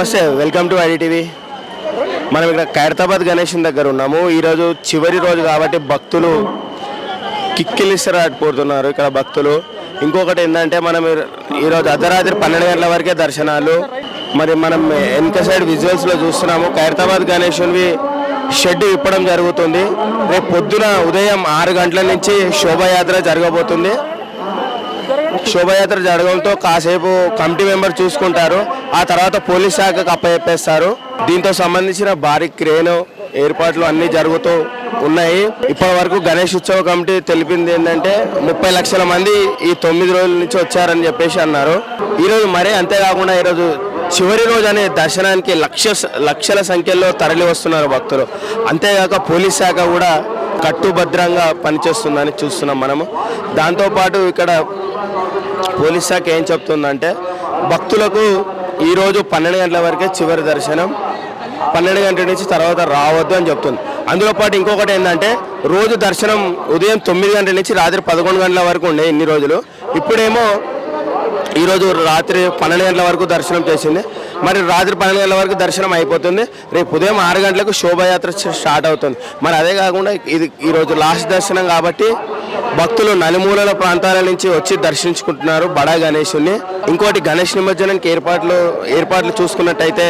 నమస్తే welcome to IDTV మనం ఇక్కడ ఖైరతాబాద్ గణేషన్ దగ్గర ఉన్నాము. ఈరోజు చివరి రోజు కాబట్టి భక్తులు కిక్కిలిసరాడిపోతున్నారు ఇక్కడ భక్తులు. ఇంకొకటి ఏంటంటే మనం ఈ- ఈరోజు అర్ధరాత్రి పన్నెండు గంటల వరకే దర్శనాలు. మరి మనం వెనక సైడ్ విజువల్స్లో చూస్తున్నాము. ఖైరతాబాద్ గణేషునివి షెడ్ ఇప్పడం జరుగుతుంది. రేపు పొద్దున ఉదయం ఆరు గంటల నుంచి శోభాయాత్ర జరగబోతుంది. శోభయాత్ర జరగడంతో కాసేపు కమిటీ మెంబర్ చూసుకుంటారు. ఆ తర్వాత పోలీస్ శాఖకు అప్పచెప్పేస్తారు. దీంతో సంబంధించిన భారీ క్రేన్ ఏర్పాట్లు అన్ని జరుగుతూ ఉన్నాయి. ఇప్పటి వరకు గణేష్ ఉత్సవ కమిటీ తెలిపింది ఏంటంటే ముప్పై లక్షల మంది ఈ తొమ్మిది రోజుల నుంచి వచ్చారని చెప్పేసి అన్నారు. ఈరోజు మరీ అంతేకాకుండా ఈరోజు చివరి రోజు అనే దర్శనానికి లక్ష లక్షల సంఖ్యలో తరలి వస్తున్నారు భక్తులు. అంతేకాక పోలీస్ శాఖ కూడా కట్టుభద్రంగా పనిచేస్తుందని చూస్తున్నాం మనము. దాంతోపాటు ఇక్కడ పోలీస్ శాఖ ఏం చెప్తుందంటే భక్తులకు ఈరోజు పన్నెండు గంటల వరకే చివరి దర్శనం పన్నెండు గంటల నుంచి తర్వాత రావద్దు అని చెప్తుంది. అందులో పాటు ఇంకొకటి ఏంటంటే రోజు దర్శనం ఉదయం తొమ్మిది గంటల నుంచి రాత్రి పదకొండు గంటల వరకు ఉండే ఇన్ని రోజులు. ఇప్పుడేమో ఈరోజు రాత్రి పన్నెండు గంటల వరకు దర్శనం చేసింది. మరి రాత్రి పన్నెండు గంటల వరకు దర్శనం అయిపోతుంది. రేపు ఉదయం ఆరు గంటలకు శోభాయాత్ర స్టార్ట్ అవుతుంది. మరి అదే కాకుండా ఇది ఈరోజు లాస్ట్ దర్శనం కాబట్టి భక్తులు నలుమూలల ప్రాంతాల నుంచి వచ్చి దర్శించుకుంటున్నారు బడా గణేషుని ఇంకోటి గణేష్ నిమజ్జనానికి ఏర్పాట్లు ఏర్పాట్లు చూసుకున్నట్టయితే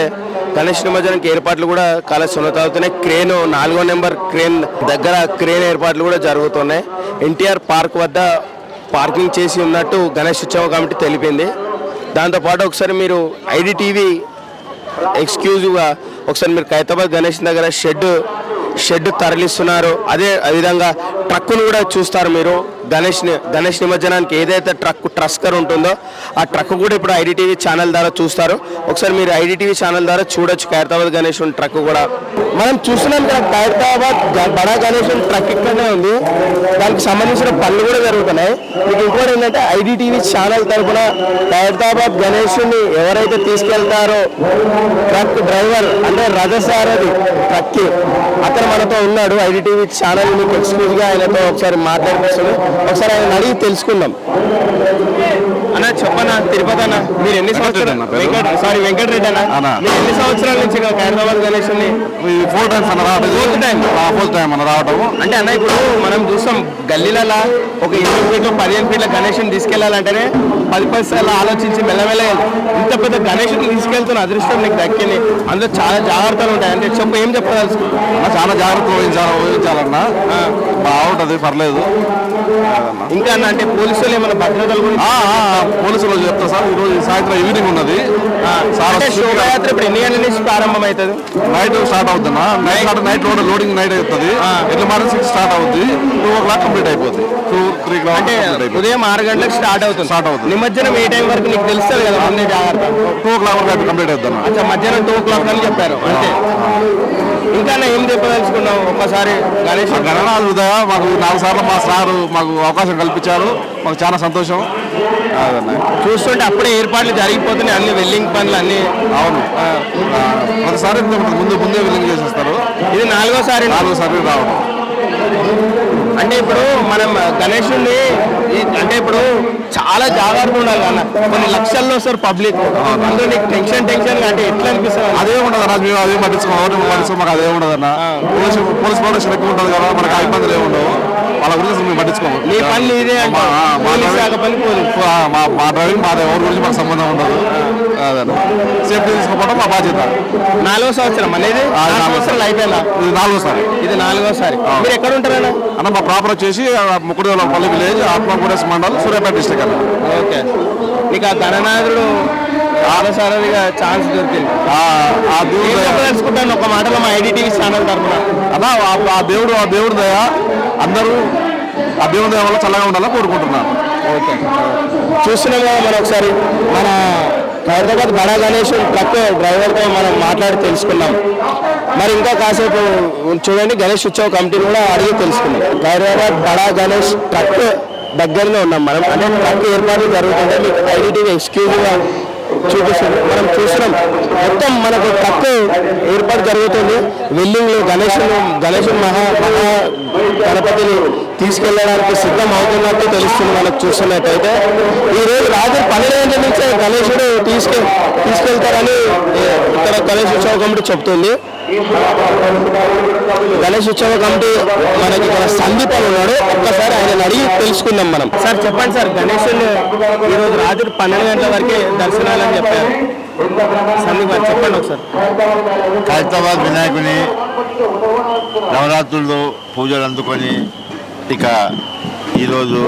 గణేష్ నిమజ్జనానికి ఏర్పాట్లు కూడా చాలా సున్నతవుతున్నాయి క్రేన్ నాలుగో నెంబర్ క్రేన్ దగ్గర క్రేన్ ఏర్పాట్లు కూడా జరుగుతున్నాయి. ఎన్టీఆర్ పార్క్ వద్ద పార్కింగ్ చేసి ఉన్నట్టు గణేష్ ఉత్సవ కమిటీ తెలిపింది. దాంతోపాటు ఒకసారి మీరు ఐడి టీవీ ఎక్స్క్లూజివ్గా ఒకసారి మీరు ఖైతాబాద్ గణేష్ దగ్గర షెడ్ షెడ్ తరలిస్తున్నారు. అదే విధంగా ట్రక్కును కూడా చూస్తారు మీరు. గణేష్ గణేష్ నిమజ్జనానికి ఏదైతే ట్రక్ ట్రస్కర్ ఉంటుందో ఆ ట్రక్ కూడా ఇప్పుడు ఐడిటీవీ ఛానల్ ద్వారా చూస్తారు. ఒకసారి మీరు ఐడిటీవీ ఛానల్ ద్వారా చూడొచ్చు. ఖైరతాబాద్ గణేష్ ట్రక్ కూడా. మనం చూస్తున్నాం కదా ఖైరతాబాద్ బడా గణేష్ ట్రక్ ఇక్కడనే ఉంది. దానికి సంబంధించిన పనులు కూడా జరుగుతున్నాయి. మీకు ఇంకోటి ఏంటంటే ఐడిటీవీ ఛానల్ తరఫున ఖైరతాబాద్ గణేష్ని ఎవరైతే తీసుకెళ్తారో ట్రక్ డ్రైవర్ అంటే రథసారథి ట్రక్కి అతను మనతో ఉన్నాడు. ఐడిటీవీ ఛానల్ మీకు ఎక్స్క్లూజ్గా ఆయనతో ఒకసారి మాట్లాడిపిస్తుంది ఒకసారి ఆయన అడిగి తెలుసుకుందాం. అన్న చెప్పన్న తిరుపతి అన్న మీరు ఎన్ని సంవత్సరాలు సారీ వెంకటరెడ్డి అన్న. మీరు ఎన్ని సంవత్సరాల నుంచి గణేషుని ఇది ఫోర్ టైమ్స్ అన్న రావడం Fourth time? ఫోర్త్ టైం అన్న రావటం అంటే అన్న ఇప్పుడు మనం చూస్తాం గల్లీలలో ఒక ఇరవై ఫీట్లు పదిహేను ఫీట్ల గణేషుని తీసుకెళ్ళాలంటేనే పది పది సార్లు ఆలోచించి మెల్లమెల్ల ఇంత పెద్ద గణేషుని తీసుకెళ్తున్న అదృష్టం నీకు దక్కింది. అందులో చాలా జాగ్రత్తలు ఉంటాయి. అంటే చెప్పు ఏం చెప్పదలుచుకో అన్న చాలా జాగ్రత్త వహించాలి వహించాలన్న. బాగుంటది పర్లేదు. ఇంకా అన్న అంటే పోలీసులు ఏమైనా భద్రతల పోలీసులు చెప్తా సార్ ఈ రోజు సాయంత్రం ఈవినింగ్ ఉన్నది. అంటే శోభయాత్ర ఇప్పుడు ఎన్ని గంటల నుంచి ప్రారంభం అవుతుంది నైట్ స్టార్ట్ అవుతుందా? Night start night load loading night అవుతుంది. ఎట్లా మార్నింగ్ సిక్స్ స్టార్ట్ అవుతుంది టూ ఓ క్లాక్ కంప్లీట్ అయిపోతుంది టూ త్రీ క్లాక్ అంటే ఉదయం ఆరు గంటలకు స్టార్ట్ అవుతుంది. Start అవుతుంది. నిమజ్జనం ఏ టైం వరకు నీకు తెలుస్తుంది కదా? ముందే జాగ్రత్త. టూ ఓ క్లాక్ వరకు కంప్లీట్ అవుతుంది అన్న. అచ్చా మధ్యాహ్నం టూ ఓ క్లాక్ అని చెప్పారు. అంతే. ఇంకా అన్న ఏం చెప్పదలుచుకున్నావు? ఒక్కసారి గణేష్ గణనాథ ఉదయ మాకు నాలుగు సార్లు మా సారు మాకు అవకాశం కల్పించారు. మాకు చాలా సంతోషం. చూస్తుంటే అప్పుడే ఏర్పాట్లు జరిగిపోతున్నాయి అన్ని వెల్లింగ్ పనులు అన్ని. అవును. ప్రతిసారి. ముందు ముందే విల్లింగ్ చేసేస్తారు. ఇది నాలుగోసారి నాలుగు సార్లు రావడం. అంటే ఇప్పుడు మనం గణేషుని అంటే ఇప్పుడు చాలా జాగ్రత్త ఉండాలి అన్న. కొన్ని లక్షల్లో వస్తారు పబ్లిక్. అందులో నీకు టెన్షన్ టెన్షన్ అంటే ఎట్లా అనిపిస్తుంది అదే ఉండదు అన్న మేము అదే పట్టించుకో ఒకటి పట్టించుకో మాకు అదే ఉండదు అన్న. పోలీస్ పోలీస్ ప్రొటెక్షన్ ఎక్కువ ఉంటుంది కదా మనకు ఆ ఇబ్బందులు ఏమి ఉండవు. వాళ్ళ గురించి మేము పట్టించుకోము. నీ పని ఇదే మా- మా మా మా డ్రైవింగ్ మా ఎవరి గురించి మాకు సంబంధం ఉండదు. అదన్న సేఫ్టీ తీసుకోవడం మా బాధ్యత. నాలుగో సంవత్సరం అనేది నాలుగు నాలుగో సంవత్సరాలు అయిపోయిందా? ఇది నాలుగోసారి. ఇది నాలుగోసారి. మీరు ఎక్కడ ఉంటారన్నా? అన్న మా ప్రాపర్ వచ్చేసి ముక్కుడుపల్లి విలేజ్ ఆత్మకూడెస్ మండల్ సూర్యాపేట డిస్ట్రిక్ట్ అన్న. ఓకే. నీకు ఆ గణనాథుడు ఆరోసారిగా ఛాన్స్ దొరికింది. ఆ దేవుడు చెప్పదలుచుకుంటాను ఒక మాటలో మా ఐడిటీవీ ఛానల్ తరఫున ఆ- ఆ దేవుడు ఆ దేవుడు దయ అందరూ ఆ దేవుడి దయ వల్ల చల్లగా ఉండాలని కోరుకుంటున్నాను. ఓకే. చూస్తున్నాం కదా మనం ఒకసారి? మన హైదరాబాద్ బడా గణేష్ ట్రక్ డ్రైవర్తో మనం మాట్లాడి తెలుసుకున్నాం. మరి ఇంకా కాసేపు చూడండి గణేష్ ఉత్సవ కమిటీని కూడా అడిగి తెలుసుకున్నాం హైదరాబాద్ బడా గణేష్ ట్రక్ దగ్గరలో ఉన్నాం మనం. అంటే ట్రక్ ఏర్పాట్లు జరుగుతుంటే మీకు ఐడిటీవీ ఎక్స్క్లూజివ్గా చూపిస్తుంది. మనం చూస్తున్నాం. మొత్తం మనకు తక్కువ ఏర్పాటు జరుగుతుంది. వెల్లింగ్లు గణేశులు గణేషుని మహా మహా గణపతిని తీసుకెళ్ళడానికి సిద్ధం అవుతున్నట్టు తెలుస్తుంది మనకు చూస్తున్నట్టయితే. ఈ రోజు రాత్రి పన్నెండు గంటల నుంచే గణేశుడు తీసుకె తీసుకెళ్తారని ఇక్కడ గణేష్ ఉత్సవ కమిటీ చెప్తుంది. ఉత్సవ కమిటీ మనకి ఇక్కడ సందీప్ అని ఉన్నాడు. ఒక్కసారి ఆయన అడిగి తెలుసుకుందాం మనం. సార్ చెప్పండి సార్ గణేశుని ఈరోజు రాత్రి పన్నెండు గంటల వరకే దర్శనాలని చెప్పారు. సందీప్ గారు చెప్పండి ఒకసారి. ఖైరతాబాద్ వినాయకుని నవరాత్రులు పూజలు అందుకొని ఇక ఈరోజు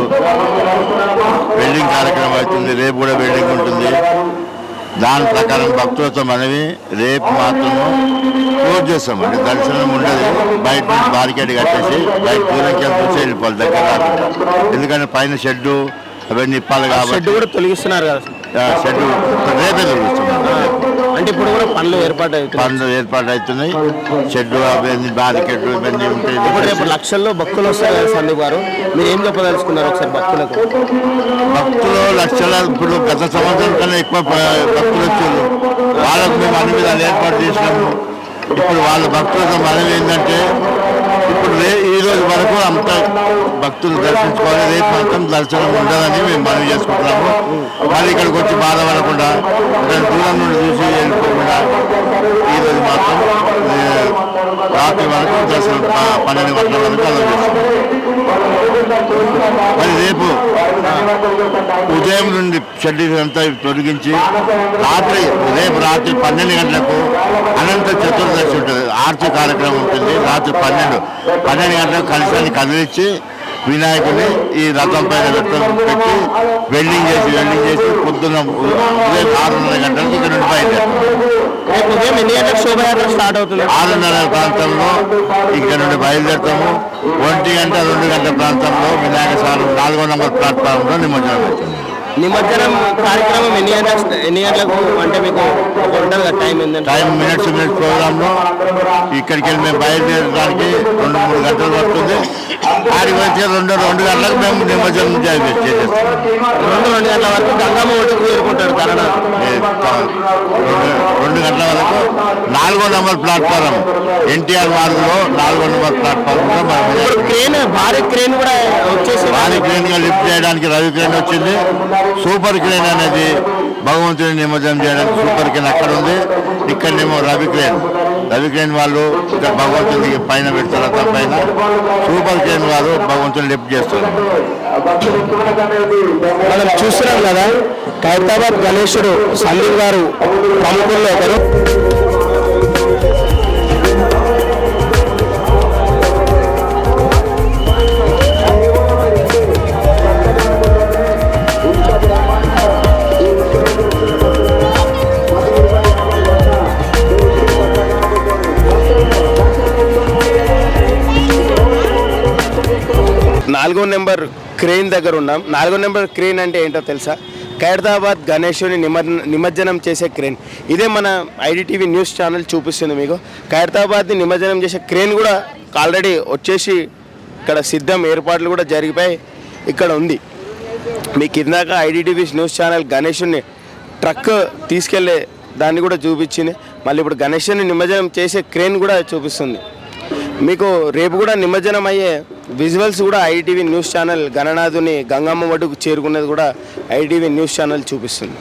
వెల్డింగ్ కార్యక్రమం అవుతుంది. రేపు కూడా వెల్డింగ్ ఉంటుంది. దాని ప్రకారం భక్తులతో మనవి రేపు మాత్రము క్లోజ్ చేస్తామండి. దర్శనం ఉండదు. బయట నుంచి బారికేడ్ కట్టేసి బయట దూరంకి చూసి వెళ్ళిపోవాలి దగ్గర. ఎందుకంటే పైన షెడ్డు అవన్నీ ఇప్పాలి షెడ్ కాబట్టి. కూడా తొలగిస్తున్నారు కదా. షెడ్డు. రేపే ఇప్పుడు కూడా పనులు ఏర్పాటు అవుతున్నాయి పనులు ఏర్పాటు అవుతున్నాయి షెడ్డు అవన్నీ బ్యారికేడ్ ఇవన్నీ ఇప్పుడు రేపు ఉంటాయి లక్షల్లో భక్తులు వస్తారు కదా సందీప్ గారు. మీరు ఏం చెప్పదలుచుకున్నారు ఒకసారి భక్తులకు? భక్తులు లక్షల ఇప్పుడు గత సంవత్సరం కన్నా ఎక్కువ భక్తులు వచ్చారు. వాళ్ళకు మేము అన్ని విధాలు ఏర్పాటు చేసినాము. ఇప్పుడు వాళ్ళ భక్తులతో మనవి ఏంటంటే ఇప్పుడు రే ఈ రోజు వరకు అంత భక్తులు దర్శించుకోవాలి రేపు మాత్రం దర్శనం ఉండదని మేము మనవి చేసుకుంటున్నాము. మళ్ళీ ఇక్కడికి వచ్చి బాధపడకుండా ఇక్కడ దూరం నుండి చూసి వెళ్ళిపోకుండా ఈ రోజు మాత్రం రాత్రి వరకు దర్శనం పన్నెండు గంటల వరకు అలా మరి రేపు ఉదయం నుండి షెడ్యూల్ అంతా తొలగించి రాత్రి రేపు రాత్రి పన్నెండు గంటలకు అనంత చతుర్దశి ఉంటుంది ఆర్చి కార్యక్రమం ఉంటుంది రాత్రి పన్నెండు పన్నెండు గంటలకు కలిసాన్ని కదిలించి వినాయకుని ఈ రథం పైన రథం పెట్టి వెల్డింగ్ చేసి వెల్డింగ్ చేసి పొద్దున్న ఉదయం ఆరున్నర గంటలకు ఇక్కడ నుండి బయలుదేరుతాం. రేపు ఉదయం ఎన్ని గంటలకు శోభయాత్ర స్టార్ట్ అవుతుంది? ఆరున్నర ప్రాంతంలో ఇక్కడ నుండి బయలుదేరుతాము. ఒంటి గంట రెండు గంటల ప్రాంతంలో వినాయక స్వామి నాలుగో నంబర్ ప్లాట్ఫామ్లో నిమజ్జనం అవుతుంది నిమజ్జనం కార్యక్రమం ఎన్ని గంటలకు ఎన్ని గంటలకు అంటే మీకు ఉంటుంది కదా టైం ఏంటంటే టైం మినిట్స్ మినిట్స్ ప్రోగ్రాంలో ఇక్కడికి వెళ్ళి మేము బయలుదేరడానికి రెండు మూడు గంటలు పడుతుంది. ఆడికి వచ్చి రెండు రెండు గంటలకు మేము నిమజ్జనం చేసి- చేసేస్తాం. రెండు రెండు గంటల వరకు గంగమ్మ ఒడ్డుకు చేరుకుంటాడు త- రెండు గంటల వరకు నాలుగో నంబర్ ప్లాట్ఫారం. ఎన్టీఆర్ మార్గులో నాలుగో నంబర్ ఇప్పుడు క్రేన్ భారీ క్రేన్ కూడా వచ్చేసి క్రేన్గా లిఫ్ట్ చేయడానికి రవి క్రేన్ వచ్చింది. సూపర్ క్రేన్ అనేది భగవంతుని నిమజ్జనం చేయడానికి సూపర్ క్రేన్ అక్కడ ఉంది. ఇక్కడనేమో రవి క్రేన్. రవి క్రేన్ వాళ్ళు ఇక్కడ భగవంతుని పైన పెడతారు అతని పైన. సూపర్ క్రేన్ వారు భగవంతుని లిఫ్ట్ చేస్తారు. మనం చూస్తున్నాం కదా ఖైరతాబాద్ గణేశుడు సందీప్ గారు ప్రముఖుల్లో ఒకరు. నాలుగో నెంబర్ క్రెయిన్ దగ్గర ఉన్నాం. నాలుగో నెంబర్ క్రెయిన్ అంటే ఏంటో తెలుసా? ఖైరదాబాద్ గణేశుని నిమజ్జనం చేసే క్రేన్. ఇదే మన ఐడిటీవీ న్యూస్ ఛానల్ చూపిస్తుంది మీకు. ఖైరదాబాద్ని నిమజ్జనం చేసే క్రేన్ కూడా ఆల్రెడీ వచ్చేసి ఇక్కడ సిద్ధం ఏర్పాట్లు కూడా జరిగిపోయి ఇక్కడ ఉంది. మీకు ఇందాక ఐడిటీవీ న్యూస్ ఛానల్ గణేశుని ట్రక్ తీసుకెళ్ళే దాన్ని కూడా చూపించింది. మళ్ళీ ఇప్పుడు గణేశుని నిమజ్జనం చేసే క్రేన్ కూడా చూపిస్తుంది. మీకు రేపు కూడా నిమజ్జనం అయ్యే విజువల్స్ కూడా ఐటీవీ న్యూస్ ఛానల్ గణనాథుని గంగమ్మ వడ్డుకు చేరుకున్నది కూడా ఐటీవీ న్యూస్ ఛానల్ చూపిస్తుంది.